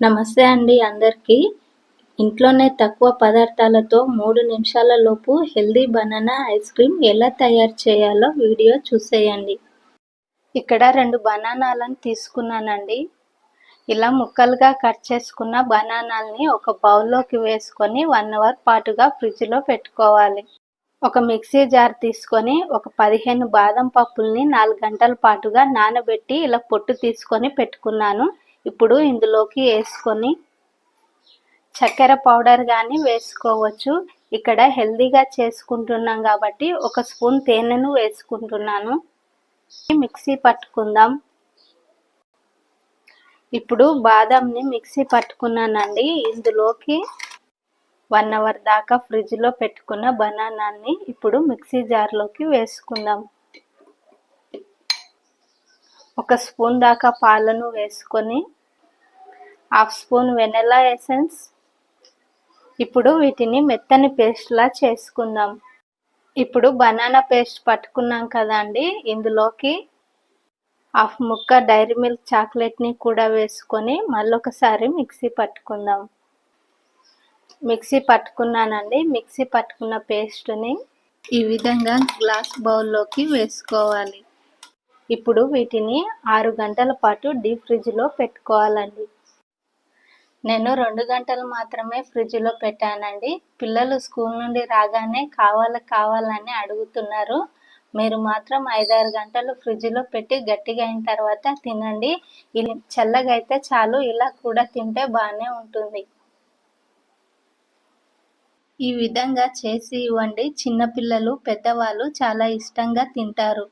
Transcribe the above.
నమస్తే అండి అందరికీ. ఇంట్లోనే తక్కువ పదార్థాలతో మూడు నిమిషాల లోపు హెల్దీ బనానా ఐస్ క్రీమ్ ఎలా తయారు చేయాలో వీడియో చూసేయండి. ఇక్కడ రెండు బనానాలను తీసుకున్నానండి. ఇలా ముక్కలుగా కట్ చేసుకున్న బనానాల్ని ఒక బౌల్లోకి వేసుకొని వన్ అవర్ పాటుగా ఫ్రిడ్జ్లో పెట్టుకోవాలి. ఒక మిక్సీ జార్ తీసుకొని ఒక పదిహేను బాదం పప్పుల్ని నాలుగు గంటల పాటుగా నానబెట్టి ఇలా పొట్టు తీసుకొని పెట్టుకున్నాను. ఇప్పుడు ఇందులోకి వేసుకొని చక్కెర పౌడర్ కానీ వేసుకోవచ్చు. ఇక్కడ హెల్దీగా చేసుకుంటున్నాం కాబట్టి ఒక స్పూన్ తేనెను వేసుకుంటున్నాను. మిక్సీ పట్టుకుందాం. ఇప్పుడు బాదంని మిక్సీ పట్టుకున్నానండి. ఇందులోకి వన్ అవర్ దాకా ఫ్రిడ్జ్లో పెట్టుకున్న బనానాన్ని ఇప్పుడు మిక్సీ జార్లోకి వేసుకుందాం. ఒక స్పూన్ దాకా పాలను వేసుకొని హాఫ్ స్పూన్ వెనెలా ఎసెన్స్. ఇప్పుడు వీటిని మెత్తని పేస్ట్లా చేసుకుందాం. ఇప్పుడు బనానా పేస్ట్ పట్టుకున్నాం కదండి ఇందులోకి హాఫ్ ముక్క డైరీ మిల్క్ చాక్లెట్ని కూడా వేసుకొని మళ్ళొకసారి మిక్సీ పట్టుకుందాం. మిక్సీ పట్టుకున్నానండి. మిక్సీ పట్టుకున్న పేస్ట్ని ఈ విధంగా గ్లాస్ బౌల్లోకి వేసుకోవాలి. ఇప్పుడు వీటిని ఆరు గంటల పాటు డీప్ ఫ్రిడ్జ్లో పెట్టుకోవాలండి. నేను రెండు గంటలు మాత్రమే ఫ్రిడ్జ్లో పెట్టానండి. పిల్లలు స్కూల్ నుండి రాగానే కావాలి కావాలని అడుగుతున్నారు. మీరు మాత్రం ఐదారు గంటలు ఫ్రిడ్జ్లో పెట్టి గట్టిగా అయిన తర్వాత తినండి. చల్లగా అయితే చాలు ఇలా కూడా తింటే బాగానే ఉంటుంది. ఈ విధంగా చేసి ఇవ్వండి. చిన్నపిల్లలు పెద్దవాళ్ళు చాలా ఇష్టంగా తింటారు.